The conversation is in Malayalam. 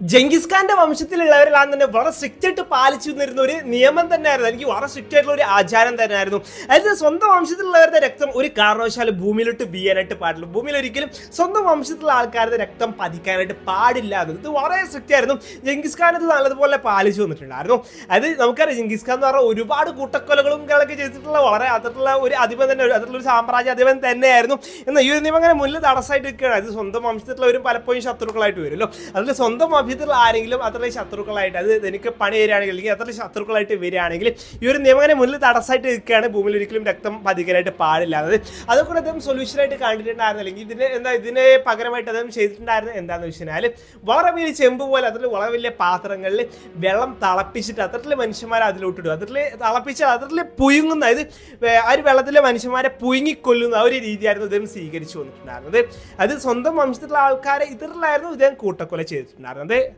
ജംഗിസ് ഖാന്റെ വംശത്തിലുള്ളവരെല്ലാം തന്നെ വളരെ സ്ട്രിക്റ്റ് ആയിട്ട് പാലിച്ചു നിന്നിരുന്ന ഒരു നിയമം തന്നെയായിരുന്നു. എനിക്ക് വളരെ സ്ട്രിക്റ്റ് ആയിട്ടുള്ള ഒരു ആചാരം തന്നെയായിരുന്നു. അതായത് സ്വന്തം വംശത്തിലുള്ളവരുടെ രക്തം ഒരു കാരണവശാലും ഭൂമിയിലോട്ട് വീയാനായിട്ട് പാടില്ല. ഭൂമിയിൽ ഒരിക്കലും സ്വന്തം വംശത്തിലുള്ള ആൾക്കാരുടെ രക്തം പതിക്കാനായിട്ട് പാടില്ല എന്നത് ഇത് വളരെ സ്ട്രിക്റ്റ് ആയിരുന്നു. ജംഗിസ് ഖാൻ ഇത് നല്ലതുപോലെ പാലിച്ചു വന്നിട്ടുണ്ടായിരുന്നു. അത് നമുക്കറിയാം ജംഗിസ് ഖാൻ എന്ന് പറഞ്ഞാൽ ഒരുപാട് കൂട്ടക്കൊലകളും കളൊക്കെ ചെയ്തിട്ടുള്ള വളരെ അതിലുള്ള ഒരു അധിപൻ തന്നെ അതിലുള്ള ഒരു സാമ്രാജ്യ അധിപൻ തന്നെയായിരുന്നു. എന്നാൽ ഈ ഒരു നിയമം അങ്ങനെ മുന്നിൽ തടസ്സമായിട്ട് നിൽക്കുകയാണ്. അത് സ്വന്തം വംശത്തിലുള്ളവരും പലപ്പോഴും ശത്രുക്കളായിട്ട് വരുമല്ലോ. അതിൽ സ്വന്തം വംശത്തിലുള്ള ആരെങ്കിലും അത്ര ശത്രുക്കളായിട്ട് അത് എനിക്ക് പണി വരികയാണെങ്കിൽ അല്ലെങ്കിൽ അത്ര ശത്രുക്കളായിട്ട് വരികയാണെങ്കിൽ ഈ ഒരു നിയമങ്ങനെ മുന്നിൽ തടസ്സമായിട്ട് നിൽക്കുകയാണ് ഭൂമിയിൽ ഒരിക്കലും രക്തം പതിക്കാനായിട്ട് പാടില്ല. അത് അതൊക്കെ അദ്ദേഹം സൊല്യൂഷനായിട്ട് കണ്ടിട്ടുണ്ടായിരുന്നു. അല്ലെങ്കിൽ ഇതിന് എന്താ ഇതിന് പകരമായിട്ട് അദ്ദേഹം ചെയ്തിട്ടുണ്ടായിരുന്നത് എന്താണെന്ന് വെച്ച് കഴിഞ്ഞാൽ വളരെ വലിയ ചെമ്പ് പോലെ അതിൽ വളരെ വലിയ പാത്രങ്ങളിൽ വെള്ളം തിളപ്പിച്ചിട്ട് അത്രത്തിൽ മനുഷ്യന്മാരെ അതിലോട്ടിടും. അതിൽ തിളപ്പിച്ച് അതിൽ പുയുങ്ങുന്ന അതായത് ആ ഒരു വെള്ളത്തിലെ മനുഷ്യന്മാരെ പുയുങ്ങിക്കൊല്ലുന്ന ആ ഒരു രീതിയായിരുന്നു അദ്ദേഹം സ്വീകരിച്ചു വന്നിട്ടുണ്ടായിരുന്നത്. അത് സ്വന്തം വംശത്തിലുള്ള ആൾക്കാരെ ഇതിലായിരുന്നു ഇദ്ദേഹം കൂട്ടക്കൊല ചെയ്തിട്ടുണ്ടായിരുന്നത്.